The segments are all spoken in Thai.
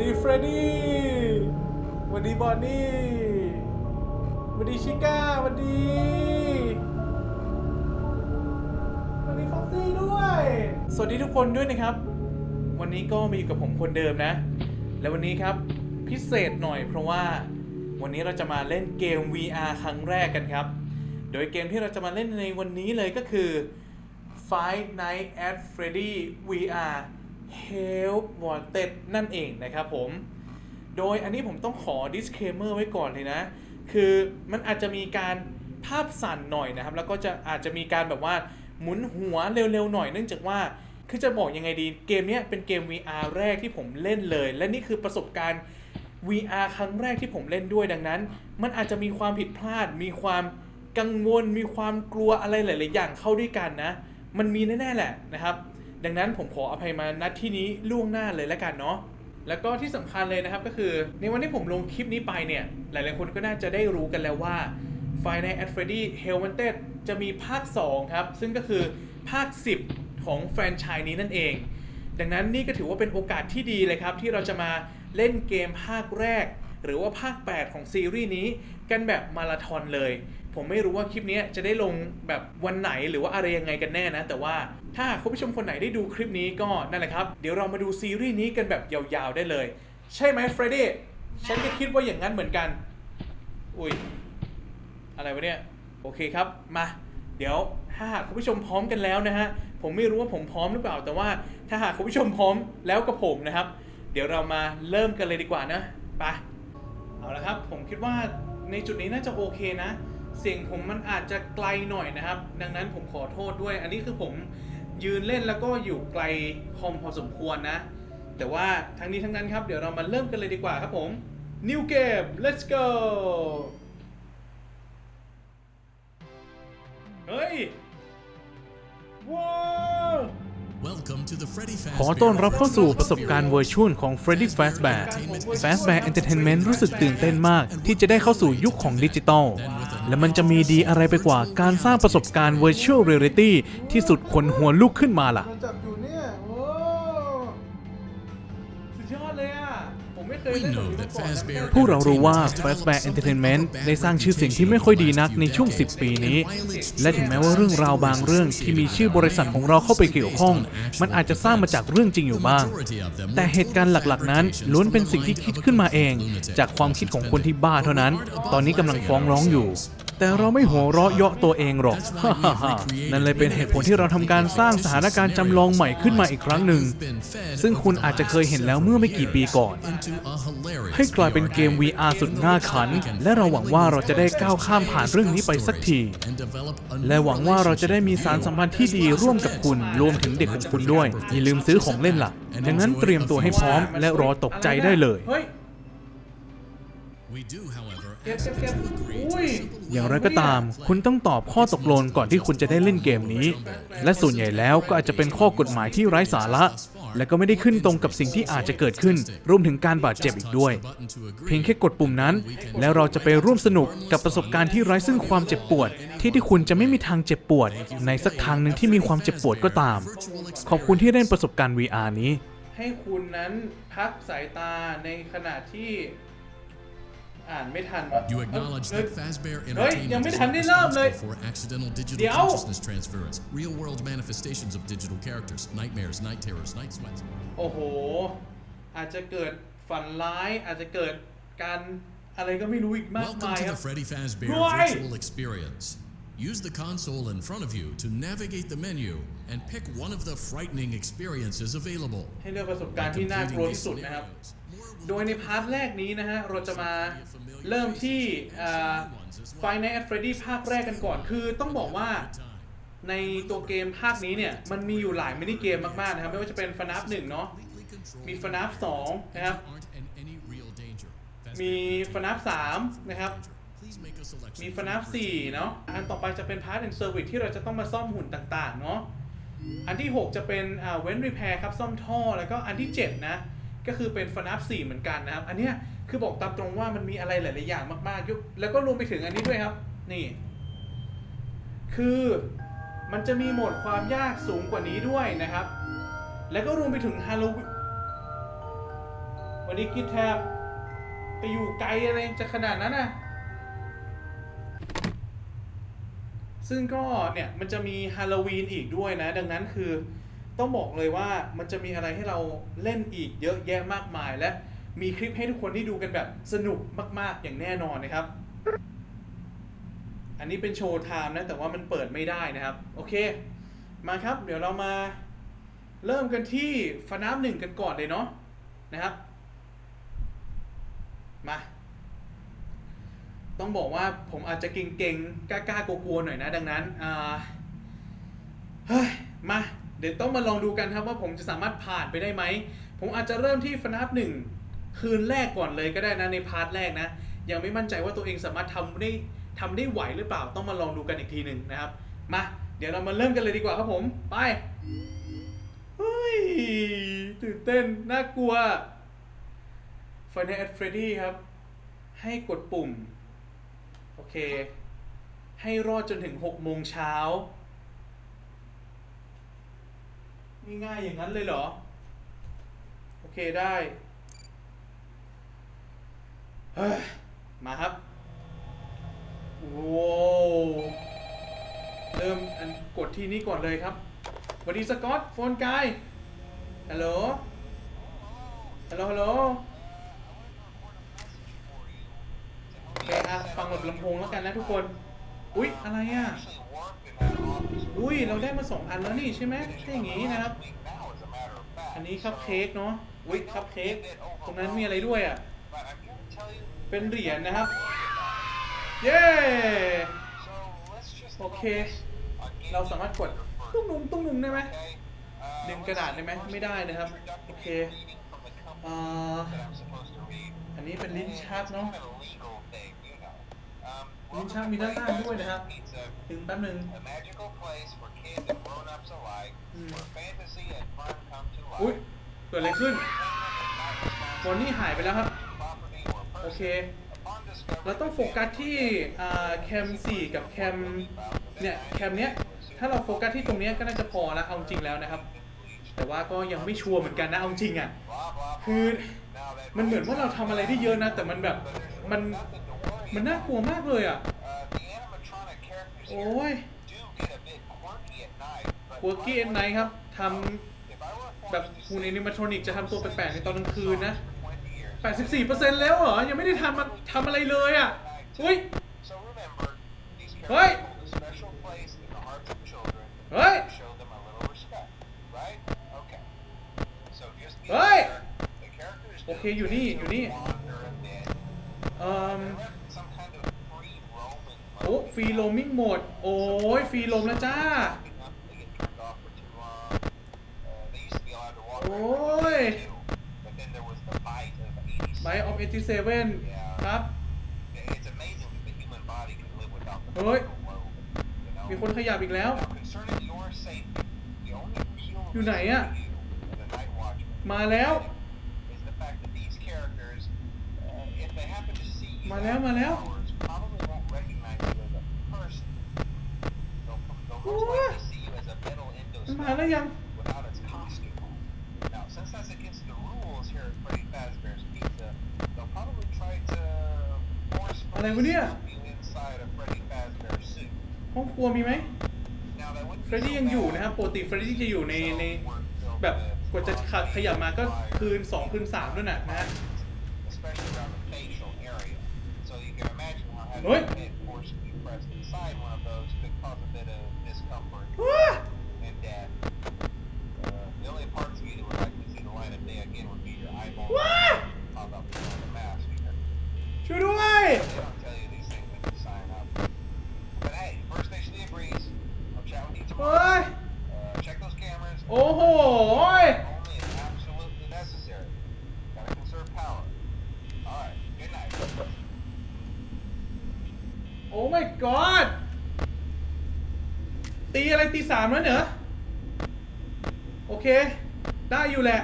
ดีเฟรดดี้สวัสดีบอนนี่สวัสดีชิก้าสวัสดีสวัสดีฟ็อกซี่ด้วย สวัสดีทุกคนด้วยนะครับ วันนี้ก็มาอยู่กับผมคนเดิมนะ และวันนี้ครับพิเศษหน่อยเพราะว่าวันนี้เราจะมาเล่นเกม VR ครั้งแรกกันครับ โดยเกมที่เราจะมาเล่นในวันนี้เลยก็คือ Five Nights at Freddy VR Help Wanted นั่นเองนะครับผม โดยอันนี้ผมต้องขอ disclaimer ไว้ก่อนเลยนะ คือมันอาจจะมีการภาพสั่นหน่อยนะครับ แล้วก็จะอาจจะมีการแบบว่าหมุนหัวเร็วๆหน่อยเนื่องจากว่า คือจะบอกยังไงดี เกมเนี้ยเป็นเกม VR แรกที่ผมเล่นเลย และนี่คือประสบการณ์ VR ครั้งแรกที่ผมเล่นด้วยดังนั้น มันอาจจะมีความผิดพลาด มีความกังวล มีความกลัวอะไรหลาย ๆ อย่างเข้าด้วยกันนะ มันมีแน่ ๆ แหละนะครับ ดังนั้นผมขออภัยมาณที่นี้ล่วงหน้าเลยแล้วกันเนาะแล้วก็ที่สำคัญเลยนะครับก็คือในวันที่ผมลงคลิปนี้ไปเนี่ย หลายๆคนก็น่าจะได้รู้กันแล้วว่า Five Nights at Freddy Hell Wanted จะมีภาค 2 ครับ ซึ่งก็คือภาค 10 ของแฟรนไชส์นี้นั่นเอง ดังนั้นนี่ก็ถือว่าเป็นโอกาสที่ดีเลยครับ ที่เราจะมาเล่นเกมภาคแรก หรือว่าภาค 8 ของซีรีส์นี้กันแบบมาราธอนเลย ผมไม่รู้ว่าคลิปนี้จะได้ลงแบบวันไหนหรือว่าอะไรยังไงกันแน่นะ แต่ว่าถ้าคุณผู้ชมคนไหนได้ดูคลิปนี้ก็นั่นแหละครับ เดี๋ยวเรามาดูซีรีส์นี้กันแบบยาวๆได้เลย ใช่ไหมเฟรดดี้ฉันก็คิดว่าอย่างนั้นเหมือนกัน อุ้ยอะไรวะเนี่ย โอเคครับ มา เดี๋ยวถ้าหากคุณผู้ชมพร้อมกันแล้วนะฮะ ผมไม่รู้ว่าผมพร้อมหรือเปล่า แต่ว่าถ้าหากคุณผู้ชมพร้อมแล้วกับผมนะครับ เดี๋ยวเรามาเริ่มกันเลยดีกว่านะ ไป ละครับ ผมคิดว่าในจุดนี้น่าจะโอเคนะ เสียงผมมันอาจจะไกลหน่อยนะครับ ดังนั้นผมขอโทษด้วย อันนี้คือผมยืนเล่นแล้วก็อยู่ไกลคอมพอสมควรนะ แต่ว่าทั้งนี้ทั้งนั้นครับ เดี๋ยวเรามาเริ่มกันเลยดีกว่าครับผม New Game let's go เฮ้ยว้า ขอ Fazbear ต้อนรับเข้าสู่ประสบการณ์เวอร์ชวลของ Freddy Fazbear Fazbear Entertainment รู้สึกตื่นเต้นมาก ที่จะได้เข้าสู่ยุคของดิจิตอลและมันจะมีดีอะไรไปกว่าการสร้างประสบการณ์ Virtual Reality ที่สุดขนหัวลุกขึ้นมาล่ะ พวกเรารู้ว่า Fazbear Entertainment ได้สร้างชื่อเสียงที่ไม่ค่อยดีนักในช่วง 10 ปีนี้ และถึงแม้ว่าเรื่องราวบางเรื่องที่มีชื่อบริษัทของเราเข้าไปเกี่ยวข้อง มันอาจจะสร้างมาจากเรื่องจริงอยู่บ้าง แต่เหตุการณ์หลักๆ นั้นล้วนเป็นสิ่งที่คิดขึ้นมาเอง จากความคิดของคนที่บ้าเท่านั้น ตอนนี้กำลังฟ้องร้องอยู่ แต่เราไม่หัวเราะเยาะตัวเองหรอก นั่นเลยเป็นเหตุผลที่เราทำการสร้างสถานการณ์จำลองใหม่ขึ้นมาอีกครั้งหนึ่ง ซึ่งคุณอาจจะเคยเห็นแล้วเมื่อไม่กี่ปีก่อน ให้กลายเป็นเกม VR สุดน่าขัน และเราหวังว่าเราจะได้ก้าวข้ามผ่านเรื่องนี้ไปสักที และหวังว่าเราจะได้มีสารสัมพันธ์ที่ดีร่วมกับคุณรวมถึงเด็กของคุณด้วย อย่าลืมซื้อของเล่นล่ะ ดังนั้นเตรียมตัวให้พร้อมและรอตกใจได้เลย อุ้ย to อย่างไรก็ตาม คุณต้องตอบข้อตกลงก่อนที่คุณจะได้เล่นเกมนี้ และส่วนใหญ่แล้วก็อาจจะเป็นข้อกฎหมายที่ไร้สาระ และก็ไม่ได้ขึ้นตรงกับสิ่งที่อาจจะเกิดขึ้น รวมถึงการบาดเจ็บอีกด้วย เพียงแค่กดปุ่มนั้น แล้วเราจะไปร่วมสนุกกับประสบการณ์ที่ไร้ซึ่งความเจ็บปวด ที่ที่คุณจะไม่มีทางเจ็บปวด ในสักทางหนึ่งที่มีความเจ็บปวดก็ตาม ขอบคุณที่เล่นประสบการณ์ VR นี้ ให้คุณนั้นพักสายตาในขณะที่ อ่านไม่ทันวะ You acknowledge เฮ้ย that Fazbear เฮ้ย ยัง Entertainment ไม่ is ทัน not ได้เริ่มเลย responsible for accidental digital เดี๋ยว consciousness transference, real-world manifestations of digital characters, nightmares, night terrors, night sweats. โอ้โห อาจจะเกิดฝันร้าย อาจจะเกิดการอะไรก็ไม่รู้อีกมาก Welcome มาย to ครั the บ Freddy Fazbear Right. virtual experience. Use the console in front of you to navigate the menu and pick one of the frightening experiences available. ให้เลือกประสบการณ์ที่น่ากลัวที่สุดนะครับ โดยในพาร์ทแรกนี้นะฮะ เราจะมา เริ่มที่ไฟในแอดเฟรดี้ภาคแรกกันก่อน คือต้องบอกว่าในตัวเกมภาคนี้เนี่ยมันมีอยู่หลายมินิเกมมากๆนะครับไม่ว่าจะเป็นฟนับหนึ่งเนาะมีฟนับสองนะครับมีฟนับสามนะครับมีฟนับสี่เนาะอันต่อไปจะเป็นพาร์ทแอนด์เซอร์วิสที่เราจะต้องมาซ่อมหุ่นต่างๆเนาะอันที่ 6 จะเป็นเว้นรีแพร์ครับซ่อมท่อแล้วก็อันที่ 7 นะ ก็คือเป็นฟนับ4เหมือนกันนะครับ อันเนี้ยคือบอกตามตรงว่ามันมีอะไรหลาย ๆ อย่างมากๆยุแล้วก็รวมไปถึงอันนี้ด้วยครับ นี่ คือมันจะมีโหมดความยากสูงกว่านี้ด้วยนะครับ แล้วก็รวมไปถึงฮาโลวีนวันนี้กิดแทบไปอยู่ไกลอะไรจะขนาดนั้นนะซึ่งก็เนี่ยมันจะมีฮาโลวีนอีกด้วยนะ ดังนั้นคือ ต้องบอกเลยว่ามันจะมีอะไรให้เราเล่นอีกเยอะแยะมากมาย และมีคลิปให้ทุกคนได้ดูกันแบบสนุกมาก ๆ อย่างแน่นอนนะครับ อันนี้เป็นโชว์ไทม์นะ แต่ว่ามันเปิดไม่ได้นะครับ โอเค มาครับ เดี๋ยวเรามาเริ่มกันที่ฟนับหนึ่งกันก่อนเลยเนาะนะครับ มา ต้องบอกว่าผมอาจจะเก่งๆกล้าๆกลัวๆหน่อยนะ ดังนั้นอ่าเฮ้ยมา เดี๋ยวต้องมาลองดูกันครับว่าผมจะสามารถผ่านไปได้ไหม ผมอาจจะเริ่มที่ฟนับหนึ่งคืนแรกก่อนเลยก็ได้นะในพาร์ทแรกนะ ยังไม่มั่นใจว่าตัวเองสามารถทำได้ทำได้ไหวหรือเปล่าต้องมาลองดูกันอีกทีหนึ่งนะครับ มาเดี๋ยวเรามาเริ่มกันเลยดีกว่าครับผม ไปเฮ้ยตื่นเต้น น่ากลัว Final at Freddy ครับ ให้กดปุ่ม โอเค ให้รอดจนถึง6โมงเช้า ง่ายๆอย่างนั้นเลยเหรอ โอเคได้เฮ้ยมาครับโว้วเริ่มอันกดที่นี้ก่อนเลยครับสวัสดีสกอตโฟนกายฮัลโหลฮัลโหลฮัลโหลโอเคอะฟังแบบลำโพงแล้วกันนะทุกคน อุ๊ย อะไรอะ อุ้ยเราได้มาสองอันแล้วนี่ใช่ไหมถ้าอย่างงี้นะครับ อันนี้คัพเค้กเนาะอุ๊ยคัพเค้กตรงนั้นมีอะไรด้วยอะ เป็นเหรียญนะครับ เย้ โอเค เราสามารถกดตุ้งนุงตุ้งนุงได้ไหมดึงกระดาษได้ไหมไม่ได้นะครับ โอเคอันนี้เป็นลิ้นชักเนาะ ลิ้นชักมีด้านล่างด้วยนะครับ ถึงแป๊บหนึ่ง A magical place for kids and grown-ups alike, Hmm. where fantasy and fun come to อุ๊ย life. เกิดอะไรขึ้นบอนนี่หายไปแล้วครับ Property or โอ person เค upon discovery เราต้องโฟกัสที่อ่าแคม4กับแคมเนี่ยแคมเนี้ยถ้าเราโฟกัสที่ตรงเนี้ยก็น่าจะพอแล้วเอาจริงแล้วนะครับ แต่ว่าก็ยังไม่ชัวร์เหมือนกันนะเอาจริงอะ blah blah คือมันเหมือนว่าเราทำอะไรได้เยอะนะ แต่มันแบบมัน nothing to worry มันน่ากลัวมากเลยอะ Uh, the animatronic characters โอ้ย here do get a bit quirky at night, but ค w ว r กี้เอ็นไนครับท if I were forced ำแบบ to หุ่น sit แอนิเมทรอนิกจะทำตัวแปลกๆในตอนกลางคืนนะ for 20 years, 84%แล้วเหรอ ยังไม่ได้ทำมาทำอะไรเลยอะเฮ้ย so remember, these Hey! characters hold a special place in the hearts of children. Hey! Show them a little respect, right? Okay. So just be Hey! aware, the characters do โอเค อยู่นี่ tend อยู่ to นี่ wander a bit. เอ่อ They're left in some kind of free roaming โอ้ mode. ฟ รีโลมิ่งโหมด โอ้ยฟรีโรมแล้วจ้า โอ้ยไบออฟเอทีเซเว่นครับ เฮ้ย มีคนขยับอีกแล้ว อยู่ไหนอะมาแล้ว มาแล้วมาแล้ว มันมาแล้วยัง without its costume on. Now, since that's against the rules here at Freddy Fazbear's Pizza, they'll probably try to forcefully อะไรวะเนี่ย stuff you inside a Freddy Fazbear suit. ห้องครัวมีไหมเฟรดดี้ยังอยู่นะครับปกติเฟรดดี้จะอยู่ในในแบบกว่าจะขยับมาก็คืน 2 คืน 3 ด้วยนะนะฮะเฮ้ย facial area. So you can imagine how having Oi! your head forcibly pressed inside one of those could cause a bit of discomfort ว้า and death. Uh, the only parts of you that would like to see the light of day again would be your eyeball What? pop up behind the mask. They ช่วยด้วย don't tell you these things when you sign up. But hey, first station of the breeze. I'll chat with you เฮ้ย tomorrow. Uh, check those cameras. โอ้โห Only if absolutely necessary. Gotta conserve power. Alright, good night. โอ้ my god ตีอะไรตีสามแล้วเหรอโอเค ได้อยู่แหละ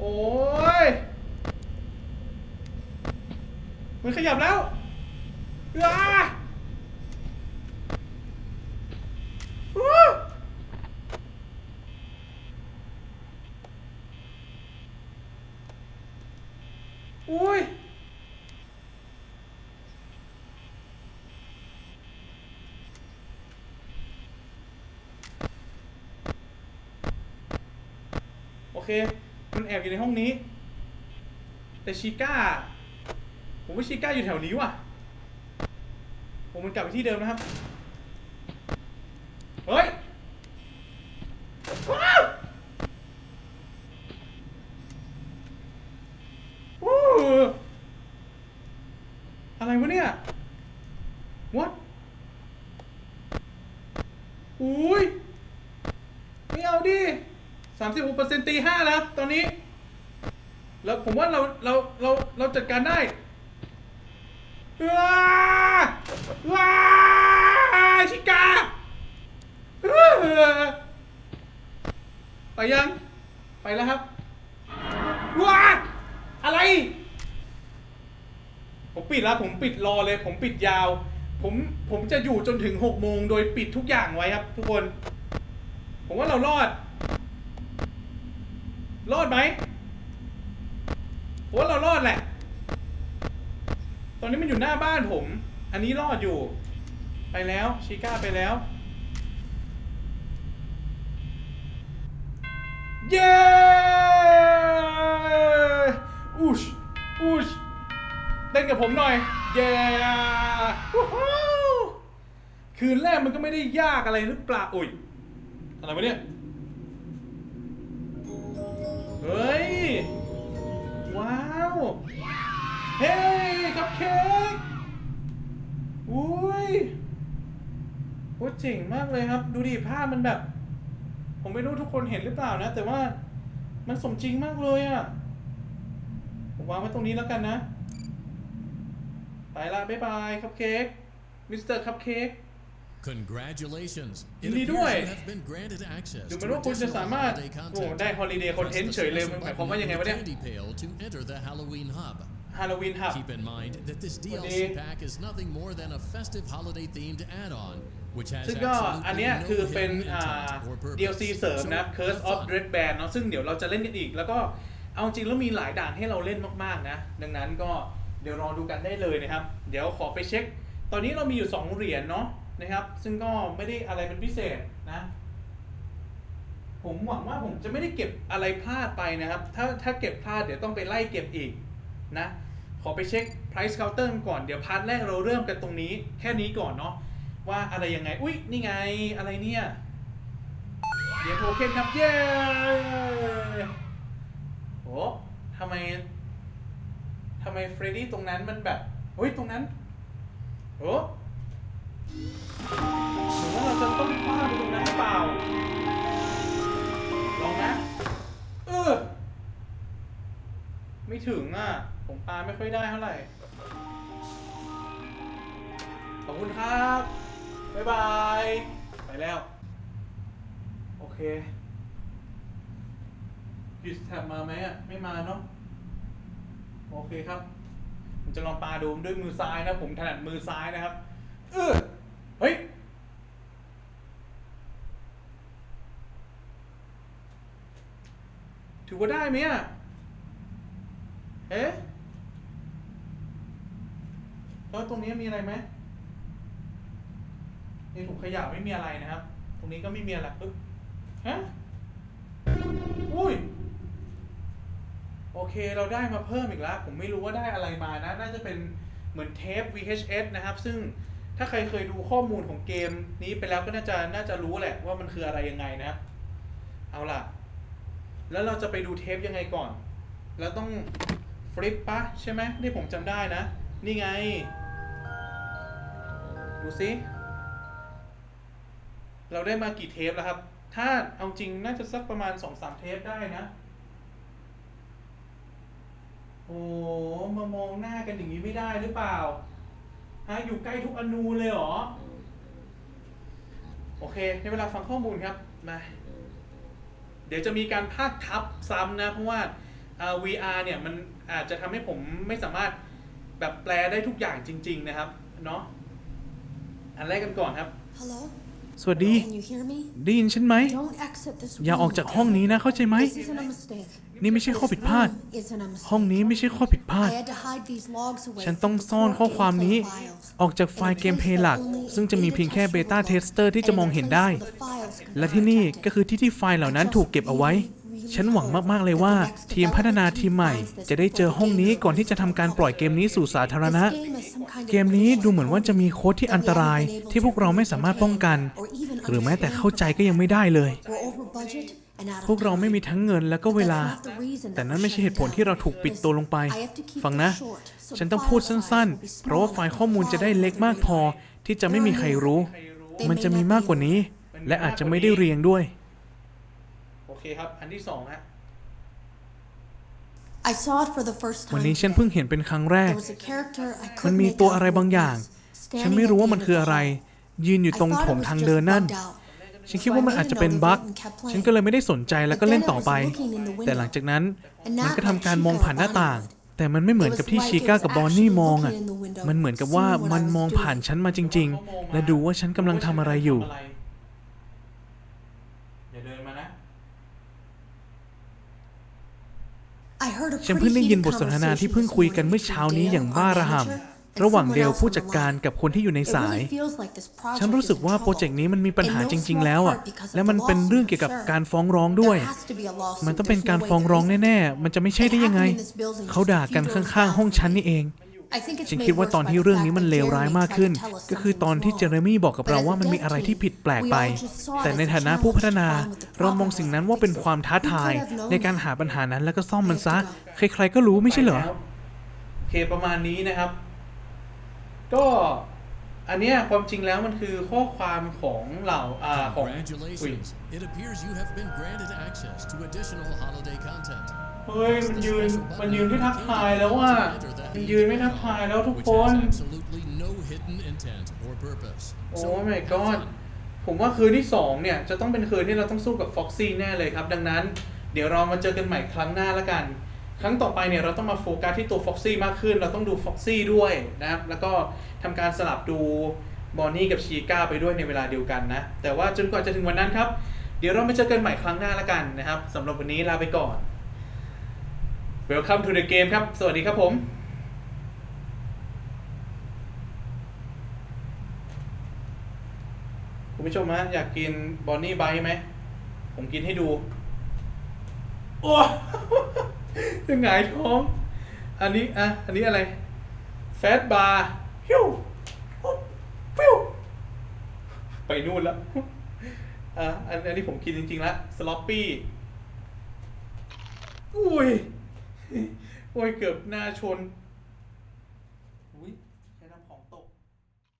โอ้ยมันขยับแล้วอ้าฮู้ อุ้ย โอ เค มันแอบอยู่ในห้องนี้ แต่ชิก้า ผมว่าชิก้าอยู่แถวนี้ว่ะ ผมมันกลับไปที่เดิมนะครับ เฮ้ยว้าววู้อะไรวะเนี่ย what อุ้ยไม่เอาดิ สามสิบหกเปอร์เซ็นต์ตีห้าแล้วครับ ตอนนี้ แล้วผมว่าเราเราเราเราจัดการได้ว้าว้าชิกาไปยัง ไปแล้วครับว้าอะไร ผมปิดแล้ว ผมปิดรอเลย ผมปิดยาว ผมผมจะอยู่จนถึงหกโมงโดยปิดทุกอย่างไว้ครับ ทุกคน ผมว่าเรารอด รอดไหมผมว่าเรารอดแหละ ตอนนี้มันอยู่หน้าบ้านผม อันนี้รอดอยู่ ไปแล้วชิก้าไปแล้ว เย้อุชอุชเต้นกับผมหน่อย เย้คืนแรกมันก็ไม่ได้ยากอะไรหรือเปล่าอุ้ยอะไรวะเนี่ย ฮ้ย ว้าว เฮ้ยคัพเค้กอุ้ยโคตรเจ๋งมากเลยครับ ดูดิภาพมันแบบ ผมไม่รู้ทุกคนเห็นหรือเปล่านะ แต่ว่ามันสมจริงมากเลยอะ่ะ ผมวางไว้ตรงนี้แล้วกันนะ ไปละบ๊ายบาย คัพเค้กมิสเตอร์คัพเค้ก Congratulations! ยิน It ดี appears ด้วย you have been granted access ดู to เหมือนว่าคุณจะสามารถ additional holiday โอ้ content. ได้ holiday content Press the เฉยเลย special หมายความว่า button ยังไง in วะ the เนี่ย candy pail to enter the Halloween hub. ฮาโลวีนฮับ Keep in mind that this What DLC the- pack is nothing more than a festive holiday themed add-on, which has ซึ่งก็อันเนี้ย absolutely คือ no เป็น hidden อ่า intent or purpose. DLC เสริมนะ So, Curse have of fun. Dread Band เนาะซึ่งเดี๋ยวเราจะเล่นกันอีก แล้วก็เอาจริงแล้วมีหลายด่านให้เราเล่นมากๆนะ ดังนั้นก็เดี๋ยวรอดูกันได้เลยนะครับ เดี๋ยวขอไปเช็ค ตอนนี้เรามีอยู่ 2 เหรียญเนาะ นะครับ ซึ่งก็ไม่ได้อะไรเป็นพิเศษนะ ผมหวังว่าผมจะไม่ได้เก็บอะไรพลาดไปนะครับ ถ้าถ้าเก็บพลาดเดี๋ยวต้องไปไล่เก็บอีกนะ ขอไปเช็ค price counter ก่อน เดี๋ยวพาร์ทแรกเราเริ่มกันตรงนี้ แค่นี้ก่อนเนาะ ว่าอะไรยังไง อุ๊ยนี่ไง อะไรเนี่ยเหรียญโทเค็นครับ เย้โหทำไมทำไมเฟรดดี้ตรงนั้นมันแบบเฮ้ยตรงนั้นโอ้ หรือว่าเราจะต้องพลาดไปตรงนั้นหรือเปล่า ลองนะ เออ ไม่ถึงอะ ผมปาไม่ค่อยได้เท่าไหร่ ขอบคุณครับ บ๊ายบาย ไปแล้ว โอเคกิสแท็บมาไหมอะ ไม่มาเนาะ โอเคครับ ผมจะลองปาดูด้วยมือซ้ายนะ ผมถนัดมือซ้ายนะครับ เออ เฮ้ย ถื อว่าได้ไหมอะ เอ๊ะแล้วตรงนี้มีอะไรไหมในถุงขยะไม่มีอะไรนะครับ ตรงนี้ก็ไม่มีอะไรปึ๊บฮะ อุ้ย โอเค เราได้มาเพิ่มอีกแล้ว ผมไม่รู้ว่าได้อะไรมานะ น่าจะเป็นเหมือนเทป VHS นะครับ ซึ่งถ้าใครเคยดูข้อมูลของเกมนี้ไปแล้วก็น่าจะน่าจะรู้แหละว่ามันคืออะไรยังไงนะครับ เอาล่ะ แล้วเราจะไปดูเทปยังไงก่อน แล้วต้องฟลิปปะใช่ไหมที่ผมจำได้นะ นี่ไง ดูสิ เราได้มากี่เทปแล้วครับ ถ้าเอาจริงน่าจะสักประมาณสองสามเทปได้นะ โอ้มามองหน้ากันอย่างนี้ไม่ได้หรือเปล่าฮะอยู่ใกล้ทุกอนูเลยเหรอ โอเค ในเวลาฟังข้อมูลครับ มา เดี๋ยวจะมีการพากย์ทับซ้ำนะเพราะว่าอ่า VR เนี่ยมันอาจจะทำให้ผมไม่สามารถแบบแปลได้ทุกอย่างจริง ๆ นะครับเนาะอันแรกกันก่อนครับ Hello? สวัสดี Can you hear me? ได้ยินฉันไหม Don't exit this อย่าออกจากห้องนี้นะเข้าใจไหม This isn't a mistake. นี่ไม่ใช่ข้อผิดพลาด ห้องนี้ไม่ใช่ข้อผิดพลาด ฉันต้องซ่อนข้อความนี้ ออกจากไฟล์เกมเพย์หลัก ซึ่งจะมีเพียงแค่เบต้าเทสเตอร์ที่จะมองเห็นได้ และที่นี่ก็คือที่ที่ไฟล์เหล่านั้นถูกเก็บเอาไว้ ฉันหวังมาก ๆ เลยว่า ทีมพัฒนาทีมใหม่ จะได้เจอห้องนี้ก่อนที่จะทำการปล่อยเกมนี้สู่สาธารณะ เกมนี้ดูเหมือนว่าจะมีโค้ดที่อันตราย ที่พวกเราไม่สามารถป้องกัน หรือแม้แต่เข้าใจก็ยังไม่ได้เลย พวกเราไม่มีทั้งเงินและก็เวลา แต่นั่นไม่ใช่เหตุผลที่เราถูกปิดตัวลงไป ฟังนะ ฉันต้องพูดสั้นๆ เพราะว่าไฟล์ข้อมูลจะได้เล็กมากพอที่จะไม่มีใครรู้ มันจะมีมากกว่านี้ และอาจจะไม่ได้เรียงด้วย โอเคครับ อันที่สองฮะ วันนี้ฉันเพิ่งเห็นเป็นครั้งแรก มัมันนมีมีตัตัววอะอะไรไรบาบางงออย่างย่าง ฉัฉันนไม่ไม่รู้รู้ว่าว่ามัมันนคืคือออะอะไรไร ยืนอยู่ตรงโถงทางเดินนั่น ฉันคิดว่ามันอาจจะเป็นบั๊กฉันก็เลยไม่ได้สนใจแล้วก็เล่นต่อไป แต่หลังจากนั้นมันก็ทำการมองผ่านหน้าต่าง แต่มันไม่เหมือนกับที่ชิก้ากับบอนนี่มองอะ มันเหมือนกับว่ามันมองผ่านฉันมาจริง ๆ และดูว่าฉันกำลังทำอะไรอยู่อย่าเดินมานะฉันเพิ่งได้ยินบทสนทนาที่เพิ่งคุยกันเมื่อเช้านี้อย่างบ้าระห่ำ ระหว่างเดลผู้จัดการกับคนที่อยู่ในสาย ฉันรู้สึกว่าโปรเจกต์นี้มันมีปัญหาจริง ๆ แล้วอะ และมันเป็นเรื่องเกี่ยวกับการฟ้องร้องด้วย มันต้องเป็นการฟ้องร้องแน่ๆ มันจะไม่ใช่ได้ยังไง เขาด่ากันข้างๆ ห้องฉันนี่เองฉันคิดว่าตอนที่เรื่องนี้มันเลวร้ายมากขึ้น ก็คือตอนที่เจเรมี่บอกกับเราว่ามันมีอะไรที่ผิดแปลกไป แต่ในฐานะผู้พัฒนา เรามองสิ่งนั้นว่าเป็นความท้าทาย ในการหาปัญหานั้นแล้วก็ซ่อมมันซะ ใครๆก็รู้ไม่ใช่เหรอปแล้วโอเคประมาณนี้นะครับ ก็อันเนี้ยความจริงแล้วมันคือข้อความของเหล่าอ่าของอุ๊ย Congratulations! It appears you have been granted access to additional holiday content. เฮ้ยมันยืนมันยืนไม่ทักทายแล้วอะมันยืนไม่ทักทายแล้วทุก Which คน has absolutely no hidden intent or purpose. โอ้ So, my have god fun. ผมว่าคืนที่ 2 เนี่ย จะต้องเป็นคืนที่เราต้องสู้กับฟ็อกซี่แน่เลยครับ ดังนั้น เดี๋ยวเรามาเจอกันใหม่ครั้งหน้าละกัน ครั้งต่อไปเนี่ยเราต้องมาโฟกัสที่ตัวฟ็อกซี่มากขึ้น เราต้องดูฟ็อกซี่ด้วยนะครับ แล้วก็ทำการสลับดูบอนนี่กับชีก้าไปด้วยในเวลาเดียวกันนะ แต่ว่าจนกว่าจะถึงวันนั้นครับ เดี๋ยวเรามาเจอกันใหม่ครั้งหน้าละกันนะครับสำหรับวันนี้ลาไปก่อน Welcome to the game ครับ สวัสดีครับผมคุณผู้ชมฮะอยากกินบอนนี่ไบไหม ผมกินให้ดู โอ้ จะหงายท้อง อันนี้อะอันนี้อะไรแฟตบาร์ฮิวฟิวไปนู่นแล้วอะอันอันนี้ผมกินจริงๆแล้วสล็อปปี้อุ้ยโอ้ยเกือบหน้าชน